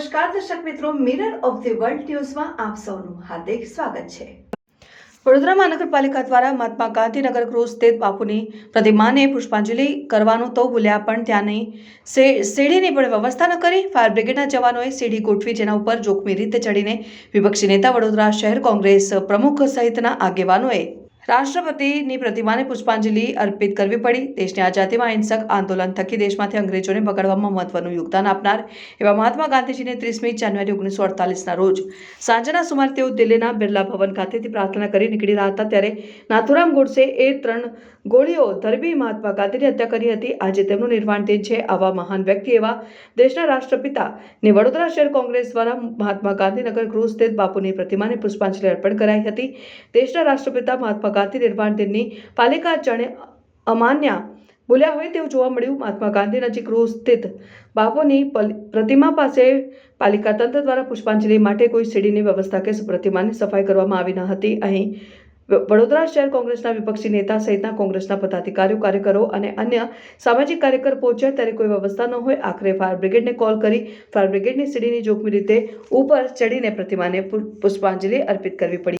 નમસ્કાર, દર્શક મિત્રો મિરર ઓફ ધી વર્લ્ડ ન્યૂઝમાં આપ સૌનું હાર્દિક સ્વાગત છે. વડોદરા મહાનગરપાલિકા દ્વારા મહાત્મા ગાંધીનગર ક્રોસ સ્થિત બાપુની પ્રતિમાને પુષ્પાંજલિ કરવાનું તો ભૂલ્યા, પણ ત્યાંની સીડીની પણ વ્યવસ્થા ન કરી. ફાયર બ્રિગેડના જવાનોએ સીડી ગોઠવી, જેના ઉપર જોખમી રીતે ચડીને વિપક્ષી નેતા વડોદરા શહેર કોંગ્રેસ પ્રમુખ સહિતના આગેવાનોએ રાષ્ટ્રપતિની પ્રતિમાને પુષ્પાંજલિ અર્પિત કરવી પડી. દેશની આઝાદીમાં અહિંસક આંદોલન થકી દેશમાંથી અંગ્રેજોને ભગાડવામાં મહત્વનું યોગદાન આપનાર એવા મહાત્મા ગાંધીજીને ત્રીસમી જાન્યુઆરી ઓગણીસો અડતાલીસના રોજ સાંજના સુમારે તેઓ દિલ્હીના બિરલા ભવન ખાતેથી પ્રાર્થના કરી નીકળી રહ્યા હતા. ત્યારે નાથુરામ ગોડસે એ ત્રણ ગોળીઓ ધરબી મહાત્મા ગાંધીની હત્યા કરી હતી. આજે તેમનું નિર્વાણ દિન છે આવા મહાન વ્યક્તિ એવા દેશના રાષ્ટ્રપિતા ને વડોદરા શહેર કોંગ્રેસ દ્વારા મહાત્મા ગાંધીનગર ગૃહ સ્થિત બાપુની પ્રતિમાને પુષ્પાંજલિ અર્પણ કરાઈ હતી. દેશના રાષ્ટ્રપિતા મહાત્મા ગાંધી નિર્વાણ દિનની પાલિકા જણે અમાન્યા બોલ્યા હોય તેવું જોવા મળ્યું. મહાત્મા ગાંધી નજીક ગૃહ સ્થિત બાપુની પ્રતિમા પાસે પાલિકા તંત્ર દ્વારા પુષ્પાંજલિ માટે કોઈ સીડીની વ્યવસ્થા કે પ્રતિમાની સફાઈ કરવામાં આવી ન હતી. અહીં વડોદરા શહેર કોંગ્રેસના વિપક્ષી નેતા સહિતના કોંગ્રેસના પદાધિકારીઓ, કાર્યકરો અને અન્ય સામાજિક કાર્યકર પહોંચ્યા ત્યારે કોઈ વ્યવસ્થા ન હોય. આખરે ફાયર બ્રિગેડને કોલ કરી ફાયર બ્રિગેડની સીડીની જોખમી રીતે ઉપર ચડીને પ્રતિમાને પુષ્પાંજલિ અર્પિત કરવી પડી.